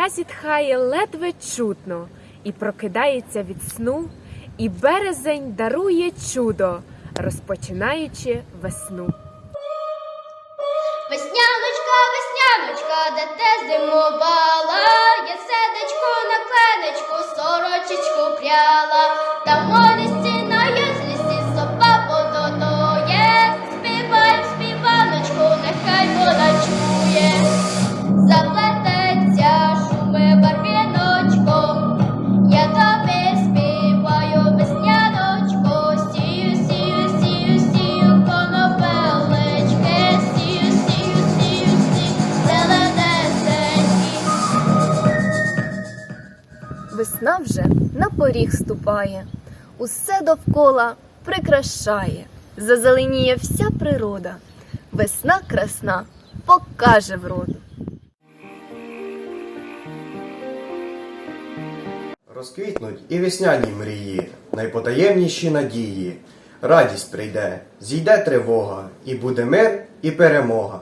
Земля зітхає ледве чутно і прокидається від сну, і березень дарує чудо, розпочинаючи весну. Весняночка, весняночка, де те зимувала, я седечко поріг ступає, усе довкола прикрашає, зазеленіє вся природа. Весна красна покаже вроду. Розквітнуть і весняні мрії, найпотаємніші надії. Радість прийде, зійде тривога, і буде мир і перемога.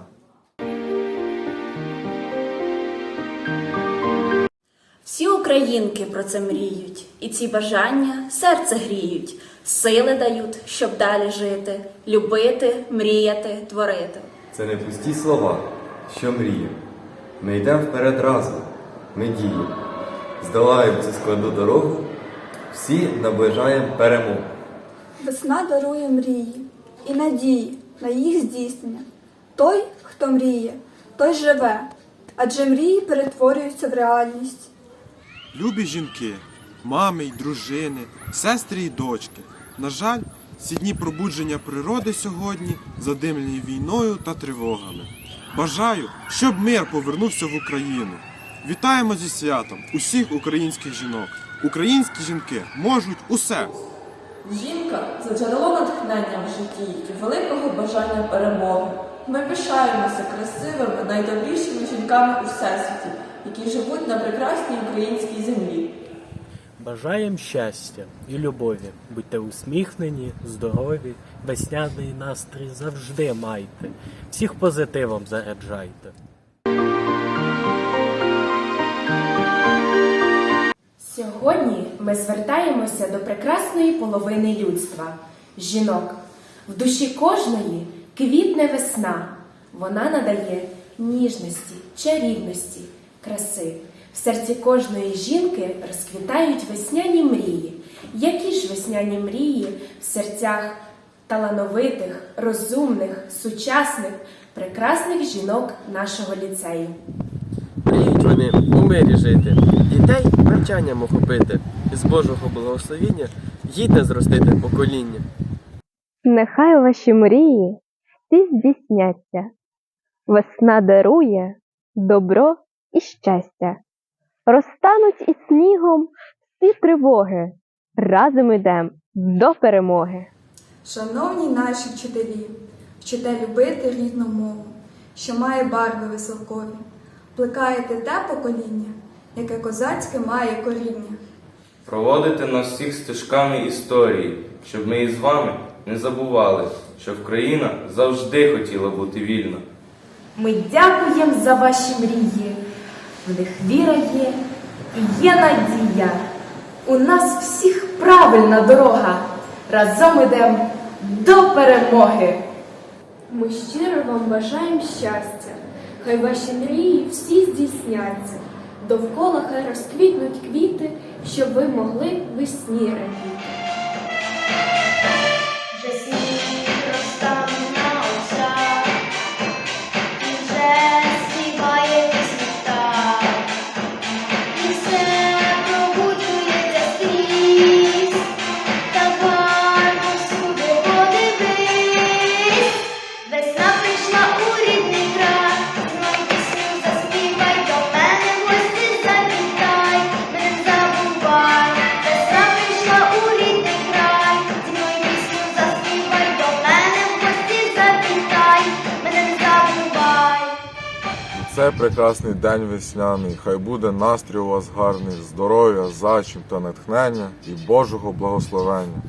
Українки про це мріють, і ці бажання серце гріють, сили дають, щоб далі жити, любити, мріяти, творити. Це не пусті слова, що мріємо. Ми йдемо вперед разом, ми діємо. Здолаємо цю складну дорогу, всі наближаємо перемогу. Весна дарує мрії і надії на їх здійснення. Той, хто мріє, той живе, адже мрії перетворюються в реальність. Любі жінки, мами й дружини, сестри й дочки. На жаль, ці дні пробудження природи сьогодні задимлені війною та тривогами. Бажаю, щоб мир повернувся в Україну. Вітаємо зі святом усіх українських жінок. Українські жінки можуть усе. Жінка це джерело натхнення в житті і великого бажання перемоги. Ми пишаємося красивими, найдобрішими жінками у всесвіті, які живуть на прекрасній українській землі. Бажаєм щастя і любові. Будьте усміхнені, здорові, весняний настрій завжди майте. Всіх позитивом заряджайте. Сьогодні ми звертаємося до прекрасної половини людства жінок. В душі кожної квітне весна. Вона надає ніжності, чарівності, краси. В серці кожної жінки розквітають весняні мрії. Які ж весняні мрії в серцях талановитих, розумних, сучасних, прекрасних жінок нашого ліцею? Мріють вони у мирі жити, дітей навчанням охопити, і з Божого благословіння гідне зростити покоління. Нехай ваші мрії всі здійсняться. Весна дарує добро і щастя. Розтануть із снігом всі тривоги. Разом ідем до перемоги. Шановні наші вчителі, вчите любити рідну мову, що має барви веселкові, плекаєте те покоління, яке козацьке має коріння. Проводити нас всіх стежками історії, щоб ми із вами не забували, що Україна завжди хотіла бути вільна. Ми дякуємо за ваші мрії. В них віра є і є надія. У нас всіх правильна дорога. Разом ідемо до перемоги. Ми щиро вам бажаємо щастя, хай ваші мрії всі здійсняться. Довкола хай розквітнуть квіти, щоб ви могли весні радіти. Це прекрасний день весняний. Хай буде настрій у вас гарний, здоров'я, зачим та натхнення і Божого благословення.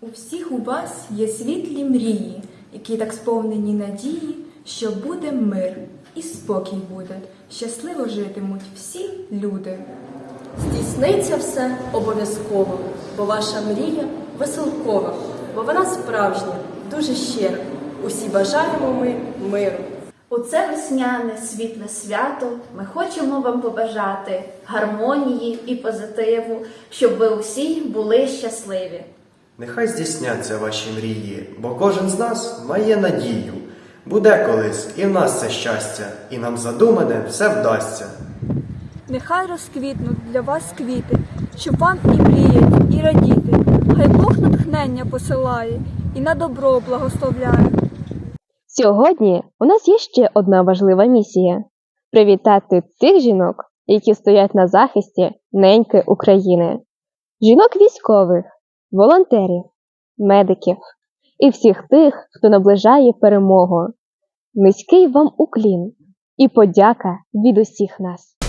У всіх у вас є світлі мрії, які так сповнені надії, що буде мир. і спокій буде. Щасливо житимуть всі люди. Здійсниться все обов'язково, бо ваша мрія веселкова, бо вона справжня, дуже щира. Усі бажаємо ми миру. У це весняне світле свято ми хочемо вам побажати гармонії і позитиву, щоб ви усі були щасливі. Нехай здійсняться ваші мрії, бо кожен з нас має надію. Буде колись і в нас це щастя, і нам задумане все вдасться. Нехай розквітнуть для вас квіти, щоб вам і мріяти, і радіти. Хай Бог натхнення посилає і на добро благословляє. Сьогодні у нас є ще одна важлива місія привітати тих жінок, які стоять на захисті неньки України, жінок військових, волонтерів, медиків і всіх тих, хто наближає перемогу. Низький вам уклін і подяка від усіх нас.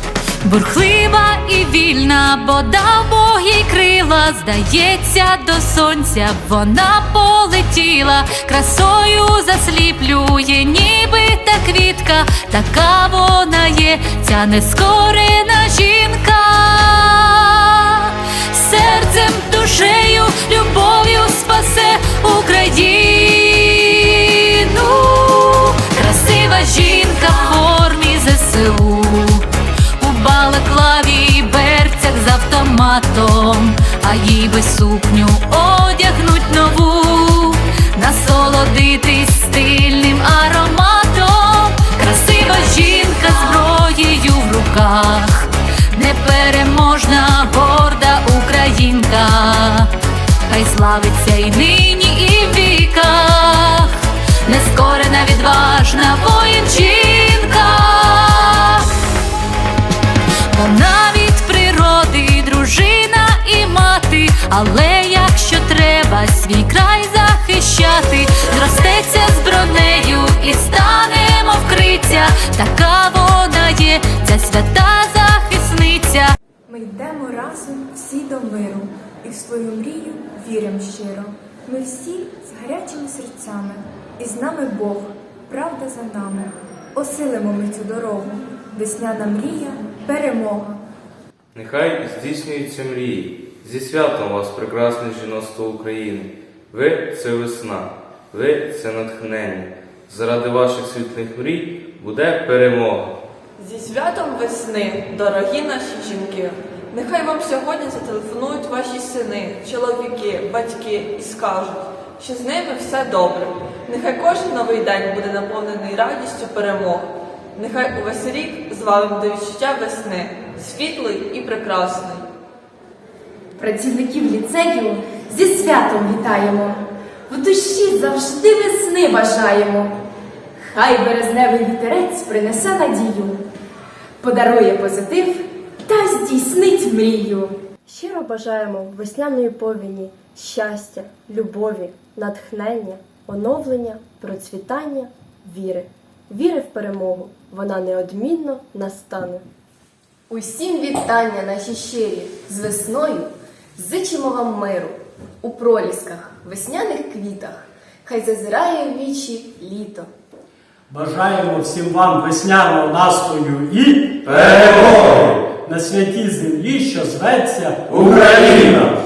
Бурхлива і вільна, бо дав Бог їй крила, здається, до сонця вона полетіла, красою засліплює, ніби та квітка, така вона є, ця нескорена жінка, серцем, душею, любов'ю спасе Україну, красива жінка а би сукню одягнуть нову, насолодитись стильним ароматом, красива жінка зброєю в руках, непереможна горда українка, хай славиться і нині, і в віках, нескорена, відважна воїнчинка. Але якщо треба свій край захищати, зростеться з бронею і станемо вкриття, така вона є, ця свята захисниця. Ми йдемо разом всі до миру і в свою мрію віримо щиро. Ми всі з гарячими серцями, і з нами Бог, правда за нами. Осилимо ми цю дорогу, весняна мрія, перемога. Нехай здійснюються мрії. Зі святом вас, прекрасне жіноцтво України. Ви це весна, ви це натхнення. Заради ваших світлих мрій буде перемога. Зі святом весни, дорогі наші жінки. Нехай вам сьогодні зателефонують ваші сини, чоловіки, батьки і скажуть, що з ними все добре. Нехай кожен новий день буде наповнений радістю перемог. Нехай увесь рік звалим до відчуття весни, світлий і прекрасний. Працівників ліцею зі святом вітаємо. В душі завжди весни бажаємо. Хай березневий вітерець принесе надію, подарує позитив та здійснить мрію. Щиро бажаємо весняної повіні, щастя, любові, натхнення, оновлення, процвітання, віри. Віри в перемогу, вона неодмінно настане. Усім вітання наші щирі з весною. Зичимо вам миру у пролісках, весняних квітах. Хай зазирає в вічі літо. Бажаємо всім вам весняного настрою і перемоги на святій землі, що зветься Україна!